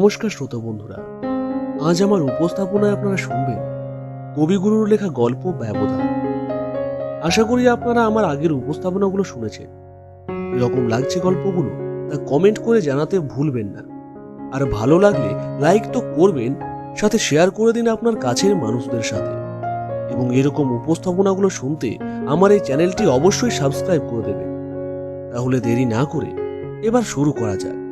নমস্কার শ্রোতা বন্ধুরা। আজ আমার উপস্থাপনায় আপনারা শুনবেন কবিগুরুর লেখা গল্প ব্যবধান। আশা করি আপনারা আমার আগের উপস্থাপনাগুলো শুনেছেন। এরকম লাগছে গল্পগুলো, তা কমেন্ট করে জানাতে ভুলবেন না। আর ভালো লাগলে লাইক তো করবেন, সাথে শেয়ার করে দিন আপনার কাছের মানুষদের সাথে। এবং এরকম উপস্থাপনাগুলো শুনতে আমার এই চ্যানেলটি অবশ্যই সাবস্ক্রাইব করে দেবেন। তাহলে দেরি না করে এবার শুরু করা যাক।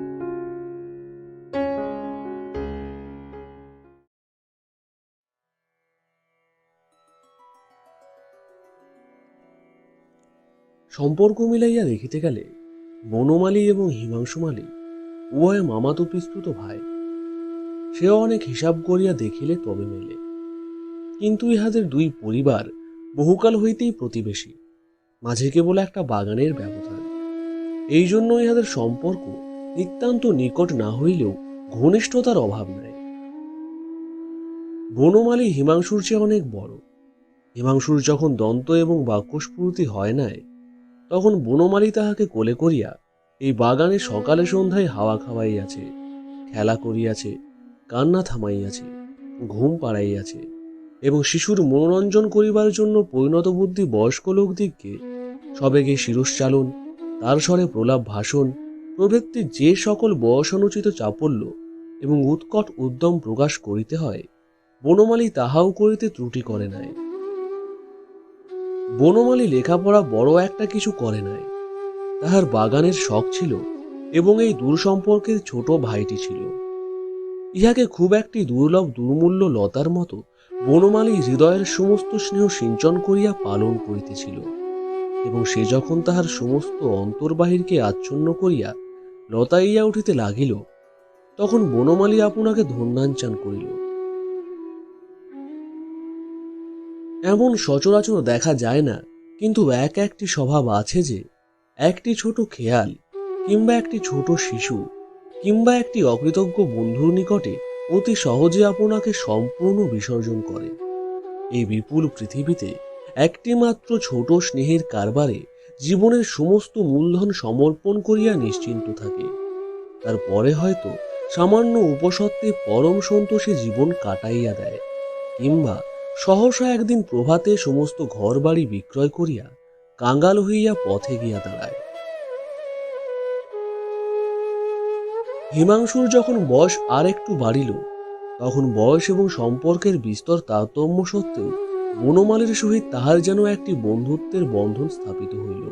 সম্পর্ক মিলাইয়া দেখিতে গেলে বনমালী এবং হিমাংশুমালী উভয় মামাতো পিস্তুত ভাই। সেও অনেক হিসাব করিয়া দেখিলে তবে মেলে। কিন্তু ইহাদের দুই পরিবার বহুকাল হইতেই প্রতিবেশী, মাঝে কেবল একটা বাগানের ব্যবধান। এই জন্য ইহাদের সম্পর্ক নিতান্ত নিকট না হইলেও ঘনিষ্ঠতার অভাব নাই। বনমালী হিমাংশুর চেয়ে অনেক বড়। হিমাংশুর যখন দন্ত এবং বাক্যস্ফূর্তি হয় নাই তখন বনমালী তাহাকে কোলে করিয়া এই বাগানে সকালে সন্ধ্যায় হাওয়া খাওয়াইয়াছে, খেলা করিয়াছে, কান্না থামাইয়াছে, ঘুম পাড়াইয়াছে এবং শিশুর মনোরঞ্জন করিবার জন্য পরিণত বুদ্ধি বয়স্ক লোকদিগকে সবেগে শিরশ্চালন, তার স্বরে প্রলাপ ভাষণ, প্রভৃতি যে সকল বয়সানুচিত চাপল্য এবং উৎকট উদ্যম প্রকাশ করিতে হয়, বনমালী তাহাও করিতে ত্রুটি করে নাই। বনমালী লেখাপড়া বড় একটা কিছু করে নাই। তাহার বাগানের শখ ছিল এবং এই দূর সম্পর্কের ছোট ভাইটি ছিল। ইহাকে খুব একটি দুর্লভ দুর্মূল্য লতার মতো বনমালী হৃদয়ের সমস্ত স্নেহ সিঞ্চন করিয়া পালন করিতেছিল এবং সে যখন তাহার সমস্ত অন্তর্বাহিরকে আচ্ছন্ন করিয়া লতাইয়া উঠিতে লাগিল, তখন বনমালী আপনাকে ধন্যাঞ্চান করিল। এমন সচরাচর দেখা যায় না, কিন্তু এক একটি স্বভাব আছে যে, একটি ছোট খেয়াল, কিংবা একটি ছোট শিশু, কিংবা একটি অকৃতজ্ঞ বন্ধুর নিকটে অতি সহজে আপনাকে সম্পূর্ণ বিসর্জন করে। এই বিপুল পৃথিবীতে একটি মাত্র ছোট স্নেহের কারবারে জীবনের সমস্ত মূলধন সমর্পণ করিয়া নিশ্চিন্ত থাকে। তারপরে হয়তো সামান্য উপসত্ত্বে পরম সন্তোষে জীবন কাটাইয়া দেয়, কিংবা সহসা একদিন প্রভাতে সমস্ত ঘরবাড়ি বিক্রয় করিয়া কাঙ্গাল হইয়া পথে গিয়া দাঁড়ায়। হিমাংশুর যখন বয়স আর একটু বাড়িল, তখন বয়স এবং সম্পর্কের বিস্তর তারতম্য সত্ত্বেও বনমালীর সহিত তাহার যেন একটি বন্ধুত্বের বন্ধন স্থাপিত হইল।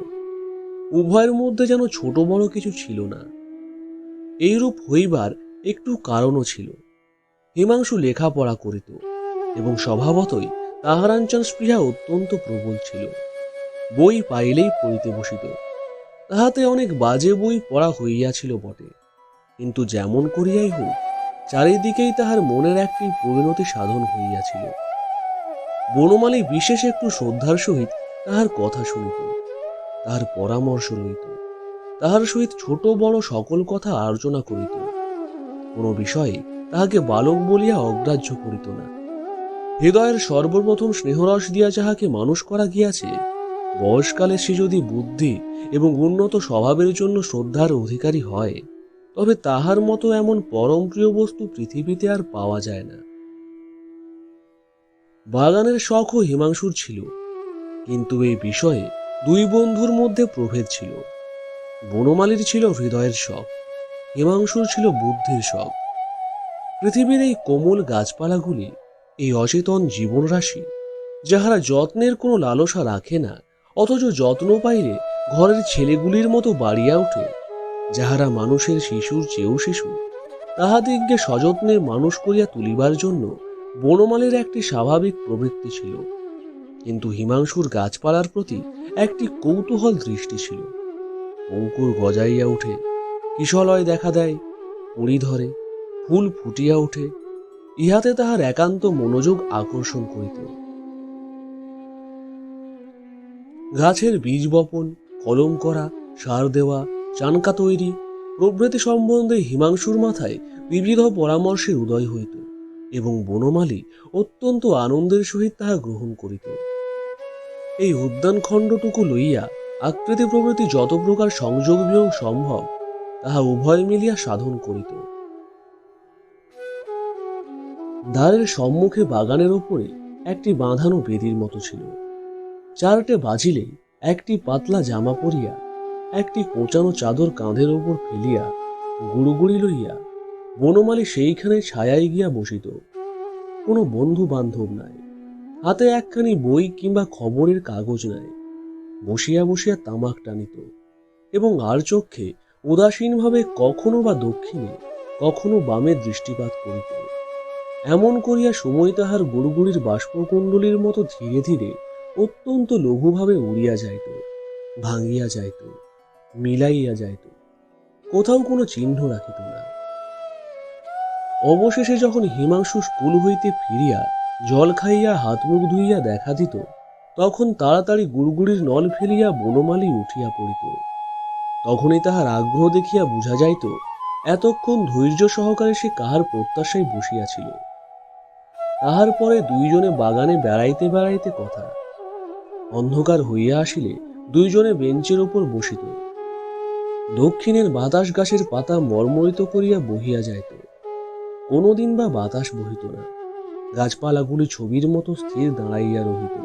উভয়ের মধ্যে যেন ছোট বড় কিছু ছিল না। এইরূপ হইবার একটু কারণও ছিল। হিমাংশু লেখাপড়া করিত। এবং স্বভাবতই তাহারাঞ্চন স্পৃহা অত্যন্ত প্রবল ছিল। বই পাইলেই পড়িতে বসিত। তাহাতে অনেক বাজে বই পড়া হইয়াছিল বটে। কিন্তু যেমন করিয়াই হোক, চারিদিকেই তাহার মনের একটি পরিণতি সাধন হইয়াছিল। বনমালী বিশেষ একটু শ্রদ্ধার সহিত তাহার কথা শুনিত। তাহার পরামর্শ লইত তাহার সহিত ছোট বড় সকল কথা আলোচনা করিত। কোনো বিষয়ে তাহাকে বালক বলিয়া অগ্রাহ্য করিত না। হৃদয়ের সর্বপ্রথম স্নেহরস দিয়া যাহাকে মানুষ করা গিয়াছে, বয়সকালে সে যদি বুদ্ধি এবং উন্নত স্বভাবের জন্য শ্রদ্ধার অধিকারী হয়, তবে তাহার মতো এমন পরম প্রিয় বস্তু পৃথিবীতে আর পাওয়া যায় না। বাগানের শখও হিমাংশুর ছিল, কিন্তু এই বিষয়ে দুই বন্ধুর মধ্যে প্রভেদ ছিল। বনমালীর ছিল হৃদয়ের শখ, হিমাংশুর ছিল বুদ্ধির শখ। পৃথিবীর এই কোমল গাছপালাগুলি এই অচেতন জীবনরাশি, যাহারা যত্নের কোনো লালসা রাখে না, অথচ যত্ন পাইলে ঘরের ছেলেগুলির মতো বাড়িয়া ওঠে, যাহারা মানুষের শিশুর চেয়েও শিশু, তাহাদিগকে সযত্নে মানুষ করিয়া তুলিবার জন্য বনমালের একটি স্বাভাবিক প্রবৃত্তি ছিল। কিন্তু হিমাংশুর গাছপালার প্রতি একটি কৌতূহল দৃষ্টি ছিল। অঙ্কুর গজাইয়া উঠে কিশলয় দেখা দেয় কুড়ি ধরে ফুল ফুটিয়া ওঠে ইহাতে তাহার একান্ত মনোযোগ আকর্ষণ করিত। গাছের বীজ বপন, কলম করা, সার দেওয়া, চানকা তৈরি, প্রভৃতি সম্বন্ধে হিমাংশুর মাথায় বিবিধ পরামর্শের উদয় হইত এবং বনমালী অত্যন্ত আনন্দের সহিত তাহা গ্রহণ করিত। এই উদ্যান খণ্ডটুকু লইয়া আকৃতি প্রভৃতি যত প্রকার সংযোগ বিয়োগ সম্ভব, তাহা উভয় মিলিয়া সাধন করিত। দ্বারের সম্মুখে বাগানের ওপরে একটি বাঁধানো বেদির মতো ছিল। চারটে বাজিলে একটি পাতলা জামা পরিয়া, একটি কোঁচানো চাদর কাঁধের ওপর ফেলিয়া গুড়ুগুড়ি লইয়া বনমালী সেইখানে ছায়ায় গিয়া বসিত। কোনো বন্ধু বান্ধব নাই। হাতে একখানি বই কিংবা খবরের কাগজ নাই। বসিয়া বসিয়া তামাক টানিত এবং আর চক্ষে উদাসীনভাবে কখনো বা দক্ষিণে, কখনো বামে দৃষ্টিপাত করিত। এমন করিয়া সময় তাহার গুড়গুড়ির বাষ্পকুণ্ডলীর মতো ধীরে ধীরে অত্যন্ত লঘুভাবে উড়িয়া যাইত, ভাঙিয়া যাইত, মিলাইয়া যাইত, কোথাও কোনো চিহ্ন রাখিত না। অবশেষে যখন হিমাংশু স্কুল হইতে ফিরিয়া জল খাইয়া হাত মুখ ধুইয়া দেখা দিত, তখন তাড়াতাড়ি গুড়গুড়ির নল ফেলিয়া বনমালী উঠিয়া পড়িত। তখনই তাহার আগ্রহ দেখিয়া বুঝা যাইত, এতক্ষণ ধৈর্য সহকারে সে কাহার প্রত্যাশায় বসিয়াছিল তাহার পরে দুইজনে বাগানে বেড়াইতে বেড়াইতে কথা। অন্ধকার হইয়া আসিলে দুইজনে বেঞ্চের উপর বসিত। দক্ষিণের বাতাস গাছের পাতা মর্মরিত করিয়া বহিয়া যাইত। কোনোদিন বা বাতাস বহিত না। গাছপালাগুলি ছবির মতো স্থির দাঁড়াইয়া রহিত।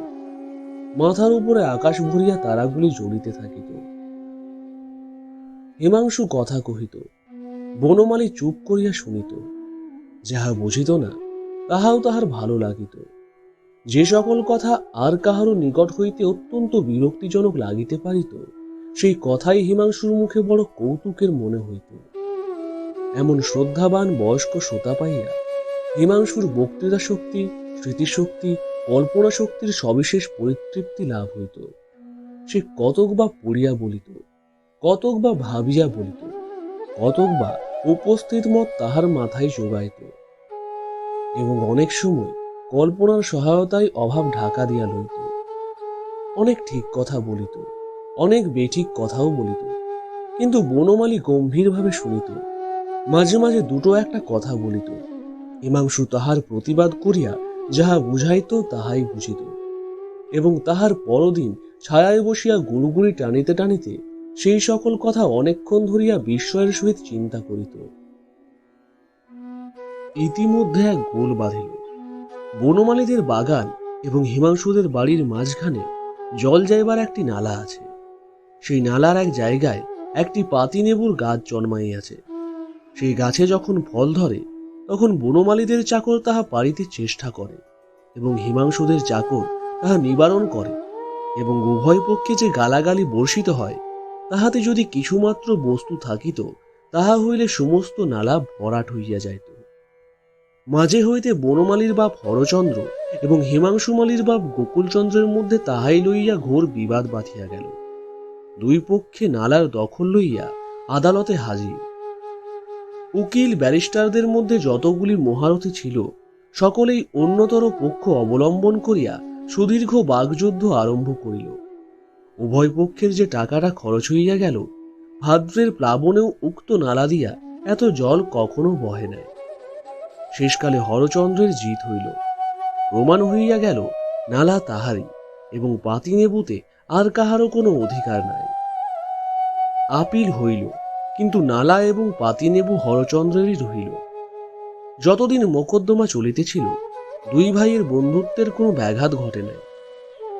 মাথার উপরে আকাশ ভরিয়া তারাগুলি জ্বলিতে থাকিত। হিমাংশু কথা কহিত, বনমালী চুপ করিয়া শুনিত, যাহা বুঝিত না তাহাও তাহার ভালো লাগিত। যে সকল কথা আর কাহারও নিকট হইতে অত্যন্ত বিরক্তিজনক লাগিতে পারিত, সেই কথাই হিমাংশুর মুখে বড় কৌতুকের মনে হইত। এমন শ্রদ্ধাবান বয়স্ক শ্রোতা পাইয়া হিমাংশুর বক্তৃতা শক্তি স্মৃতিশক্তি কল্পনা শক্তির সবিশেষ পরিতৃপ্তি লাভ হইত। সে কতক বা পড়িয়া বলিত, কতক বা ভাবিয়া বলিত, কতক বা উপস্থিত মত তাহার মাথায় যোগাইত এবং অনেক সময় কল্পনার সহায়তায় অভাব ঢাকা দিয়া লইত। অনেক ঠিক কথা বলিত, অনেক বেঠিক কথাও বলিত, কিন্তু বনমালী গম্ভীরভাবে শুনিত, মাঝে মাঝে দুটো একটা কথা বলিত, হিমাংশু তাহার প্রতিবাদ করিয়া যাহা বুঝাইত তাহাই বুঝিত, এবং তাহার পরদিন ছায়ায় বসিয়া গুড়গুড়ি টানিতে টানিতে সেই সকল কথা অনেকক্ষণ ধরিয়া বিস্ময়ের সহিত চিন্তা করিত। ইতিমধ্যে এক গোল বাঁধিল। বনমালীদের বাগান এবং হিমাংশুদের বাড়ির মাঝখানে জল যাইবার একটি নালা আছে। সেই নালার এক জায়গায় একটি পাতিনেবুর গাছ জন্মাইয়াছে। সেই গাছে যখন ফল ধরে, তখন বনমালীদের চাকর তাহা পারিতে চেষ্টা করে এবং হিমাংশুদের চাকর তাহা নিবারণ করে এবং উভয় পক্ষে যে গালাগালি বর্ষিত হয়, তাহাতে যদি কিছুমাত্র বস্তু থাকিত, তাহা হইলে সমস্ত নালা ভরাট হইয়া যাইত। মাঝে হইতে বনমালীর বাপ হরচন্দ্র এবং হিমাংশুমালীর বাপ গোকুলচন্দ্রের মধ্যে তাহাই লইয়া ঘোর বিবাদ বাঁধিয়া গেল। দুই পক্ষে নালার দখল লইয়া আদালতে হাজির। উকিল ব্যারিস্টারদের মধ্যে যতগুলি মহারথী ছিল, সকলেই অন্যতর পক্ষ অবলম্বন করিয়া সুদীর্ঘ বাগযুদ্ধ আরম্ভ করিল। উভয় পক্ষের যে টাকাটা খরচ হইয়া গেল, ভাদ্রের প্লাবনেও উক্ত নালা দিয়া এত জল কখনো বহে নাই। শেষকালে হরচন্দ্রের জিত হইল। প্রমাণ হইয়া গেল, নালা তাহারই এবং পাতিনেবুতে আর কাহারও কোনো অধিকার নাই। আপিল হইল, কিন্তু নালা এবং পাতিনেবু হরচন্দ্রেরই রহিল। যতদিন মোকদ্দমা চলিতেছিল, দুই ভাইয়ের বন্ধুত্বের কোনো ব্যাঘাত ঘটে নাই।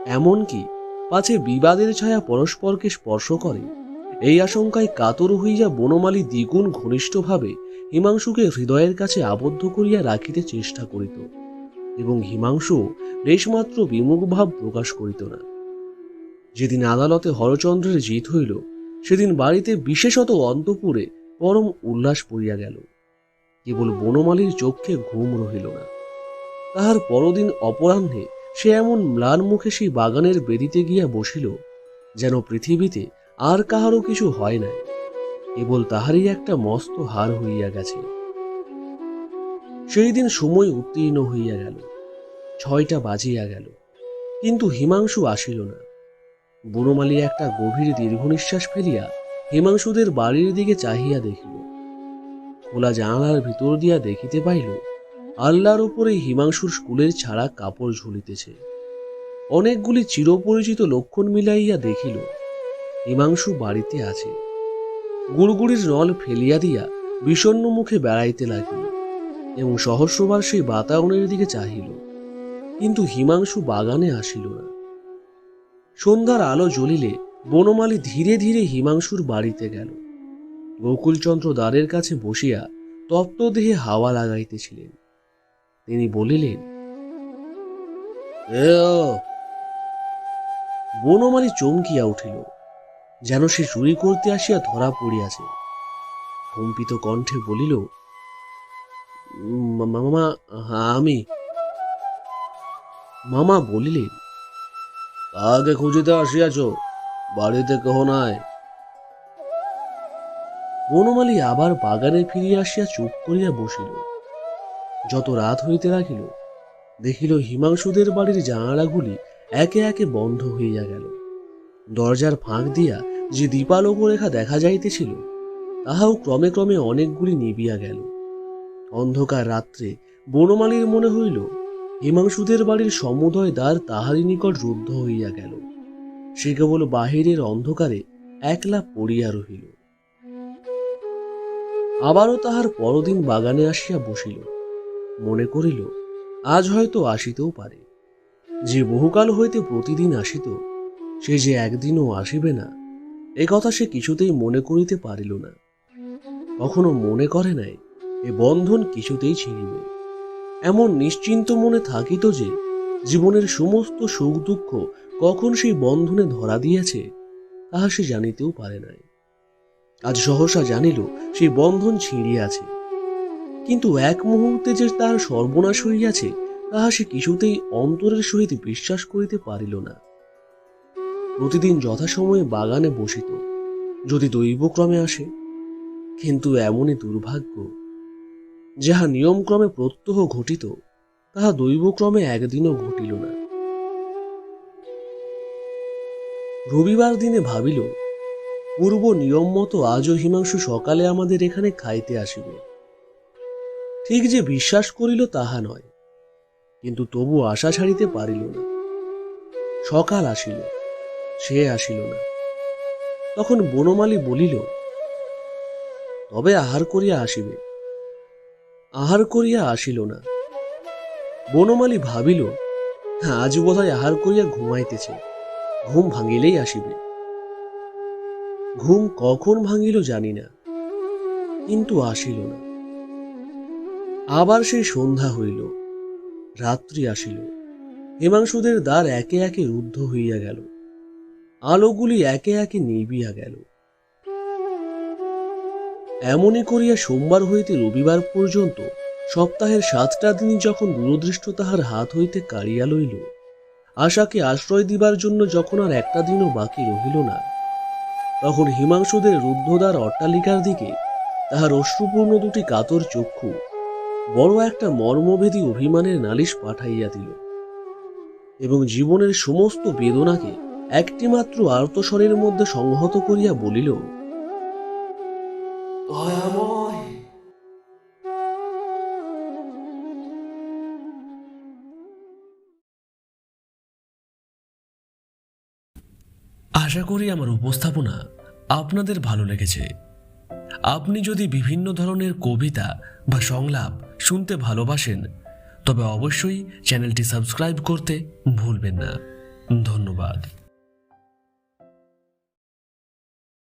এমনকি পাছে বিবাদের ছায়া পরস্পরকে স্পর্শ করে, এই আশঙ্কায় কাতর হইয়া বনমালী দ্বিগুণ ঘনিষ্ঠভাবে হিমাংশুকে হৃদয়ের কাছে আবদ্ধ করিয়া রাখিতে চেষ্টা করিত, এবং হিমাংশু লেশমাত্র বিমুখ ভাব প্রকাশ করিত না। যেদিন আদালতে হরচন্দ্রের জিত হইল, সেদিন বাড়িতে বিশেষত অন্তপুরে পরম উল্লাস পড়িয়া গেল। কেবল বনমালীর চক্ষে ঘুম রহিল না। তাহার পরদিন অপরাহ্নে সে এমন ম্লান মুখে সেই বাগানের বেদিতে গিয়া বসিল, যেন পৃথিবীতে আর কাহারও কিছু হয় নাই। কেবল তাহারই একটা মস্ত হার হইয়া গেছে। সেই দিন সময় উত্তীর্ণ হইয়া গেল। ছয়টা বাজিয়া গেল। কিন্তু হিমাংশু আসিল না। বনমালী একটা গভীর দীর্ঘ নিঃশ্বাস ফেলিয়া হিমাংশুদের বাড়ির দিকে চাহিয়া দেখিল। খোলা জানালার ভিতর দিয়া দেখিতে পাইল আল্লাহর উপরে হিমাংশুর স্কুলের ছাড়া কাপড় ঝুলিতেছে। অনেকগুলি চিরপরিচিত লক্ষণ মিলাইয়া দেখিল, হিমাংশু বাড়িতে আছে। গুড়গুড়ির নল ফেলিয়া দিয়া বিষণ্ণ মুখে বেড়াইতে লাগিল এবং সহস্রবার সেই বাতায়নের দিকে চাহিল। কিন্তু হিমাংশু বাগানে আসিল না। সন্ধ্যার আলো জ্বলিলে বনমালী ধীরে ধীরে হিমাংশুর বাড়িতে গেল। গোকুলচন্দ্র দ্বারের কাছে বসিয়া তপ্ত দেহে হাওয়া লাগাইতেছিলেন। তিনি বলিলেন, "এ বনমালী চমকিয়া উঠিল। যেন সে চুরি করতে আসিয়া ধরা পড়িয়াছে। কম্পিত কণ্ঠে বলিল, "মা- মামা আমি, মামা বলিলেন, আগে খুঁজিতে আসিয়াছ, বাড়িতে কেহ নাই। বনমালী আবার বাগানে ফিরিয়া আসিয়া চুপ করিয়া বসিল। যত রাত হইতে লাগিল, দেখিল হিমাংশুদের বাড়ির জানালাগুলি একে একে বন্ধ হইয়া গেল। দরজার ফাঁক দিয়া যে দীপালোক রেখা দেখা যাইতেছিল, তাহাও ক্রমে ক্রমে অনেকগুলি নিবিয়া গেল। অন্ধকার রাত্রে বনমালীর মনে হইল, হিমাংশুদের বাড়ির সমুদয় দ্বার তাহারই নিকট রুদ্ধ হইয়া গেল। সে কেবল বাহিরের অন্ধকারে একলা পড়িয়া রহিল। আবারও তাহার পরদিন বাগানে আসিয়া বসিল। মনে করিল, আজ হয়তো আসিতেও পারে। যে বহুকাল হইতে প্রতিদিন আসিত, সে যে একদিনও আসিবে না এ কথা সে কিছুতেই মনে করিতে পারিল না। কখনো মনে করে নাই, এ বন্ধন কিছুতেই ছিঁড়িবে এমন নিশ্চিন্ত মনে থাকিত যে, জীবনের সমস্ত সুখ দুঃখ কখন সেই বন্ধনে ধরা দিয়েছে, তাহা সে জানিতেও পারে নাই। আজ সহসা জানিল, সেই বন্ধন ছিঁড়িয়াছে। কিন্তু এক মুহূর্তে যে তাহার সর্বনাশ হইয়াছে, তাহা সে কিছুতেই অন্তরের সহিত বিশ্বাস করিতে পারিল না। প্রতিদিন যথাসময়ে বাগানে বসিত। যদি দৈবক্রমে আসে, কিন্তু এমনই দুর্ভাগ্য, যাহা নিয়মক্রমে প্রত্যহ ঘটিত, তাহা দৈবক্রমে একদিনও ঘটিল না। রবিবার দিনে ভাবিল, পূর্ব নিয়ম মতো আজও হিমাংশু সকালে আমাদের এখানে খাইতে আসিবে। ঠিক যে বিশ্বাস করিল তাহা নয়, কিন্তু তবু আশা ছাড়িতে পারিল না। সকাল আসিল। সে আসিল না। তখন বনমালী বলিল, তবে আহার করিয়া আসিবে। আহার করিয়া আসিল না। বনমালী ভাবিল, আজ বোধহয় আহার করিয়া ঘুমাইতেছে। ঘুম ভাঙিলেই আসিবে। ঘুম কখন ভাঙিল জানি না, কিন্তু আসিল না। আবার সেই সন্ধ্যা হইল, রাত্রি আসিল। হিমাংশুদের দ্বার একে একে রুদ্ধ হইয়া গেল। আলোগুলি একে একে নিবিয়া গেল। এমনই করিয়া সোমবার হইতে রবিবার পর্যন্ত সপ্তাহের সাতটা দিন যখন দূরদৃষ্ট তাহার হাত হইতে কাড়িয়া লইল, আশাকে আশ্রয় দিবার জন্য যখন আর একটা দিনও বাকি রহিল না, তখন হিমাংশুদের রুদ্ধদ্বার অট্টালিকার দিকে তাহার অশ্রুপূর্ণ দুটি কাতর চক্ষু বড় একটা মর্মভেদী অভিমানের নালিশ পাঠাইয়া দিল এবং জীবনের সমস্ত বেদনাকে একটিমাত্র আর্তস্বরের মধ্যে সংহত করিয়া বলিল আশা করি আমার উপস্থাপনা আপনাদের ভালো লেগেছে। আপনি যদি বিভিন্ন ধরনের কবিতা বা সংলাপ শুনতে ভালোবাসেন তবে অবশ্যই চ্যানেলটি সাবস্ক্রাইব করতে ভুলবেন না। ধন্যবাদ।